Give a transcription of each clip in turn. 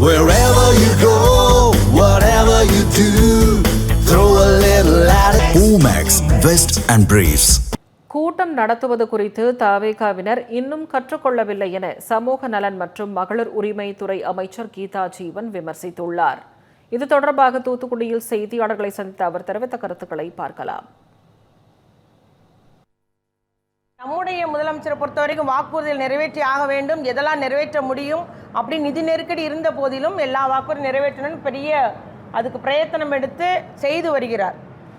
Wherever you go, whatever you do, throw a little at it. Omax, Vest and Briefs. கூட்டம் நடத்துவது குறித்து தவேகாவினர் இன்னும் கற்றுக்கொள்ளவில்லை என சமூக நலன் மற்றும் மகளிர் உரிமைத்துறை அமைச்சர் கீதா ஜீவன் விமர்சித்துள்ளார் இது தொடர்பாக தூத்துக்குடியில் செய்தியாளர்களை சந்தித்த அவர் தெரிவித்த கருத்துக்களை பார்க்கலாம் நம்முடைய முதலமைச்சரை பொறுத்த வரைக்கும் வாக்குறுதிகள் நிறைவேற்றி ஆக வேண்டும். எதெல்லாம் நிறைவேற்ற முடியும் அப்படி நிதி நெருக்கடி இருந்த போதிலும் எல்லா வாக்குறுதி நிறைவேற்றணும்னு பெரிய அதுக்கு பிரயத்தனம் எடுத்து செய்து வருகிறார்.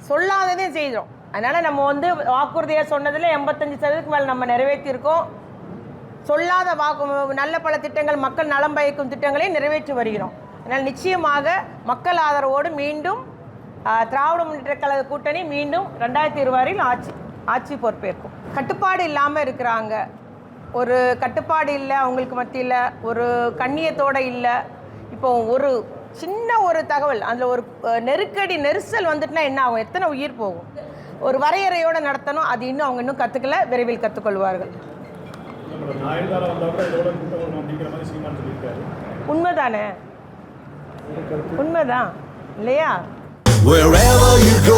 சொல்லாததையும் செய்கிறோம். அதனால் நம்ம வந்து வாக்குறுதியாக சொன்னதில் எண்பத்தஞ்சு சதவீதத்துக்கு மேலே நம்ம நிறைவேற்றியிருக்கோம். சொல்லாத வாக்கு நல்ல பல திட்டங்கள் மக்கள் நலம் பயக்கும் திட்டங்களையும் நிறைவேற்றி வருகிறோம். அதனால் நிச்சயமாக மக்கள் ஆதரவோடு மீண்டும் திராவிட முன்னேற்ற கழக கூட்டணி மீண்டும் ரெண்டாயிரத்தி இருபதில் ஆட்சி ஆட்சி பொறுப்பேற்கும். கட்டுப்பாடு இல்லாமல் இருக்கிறாங்க. ஒரு கட்டுப்பாடு இல்லை அவங்களுக்கு மத்தியில். ஒரு கண்ணியத்தோடு இல்லை. இப்போ ஒரு சின்ன ஒரு தகவல் அதில் ஒரு நெருக்கடி நெரிசல் வந்துட்டுனா என்ன ஆகும்? எத்தனை உயிர் போகும்? ஒரு வரையறையோடு நடத்தணும். அது இன்னும் அவங்க இன்னும் கற்றுக்கல விரைவில் கற்றுக்கொள்வார்கள் உண்மைதானே? உண்மைதான் இல்லையா? Wherever you go,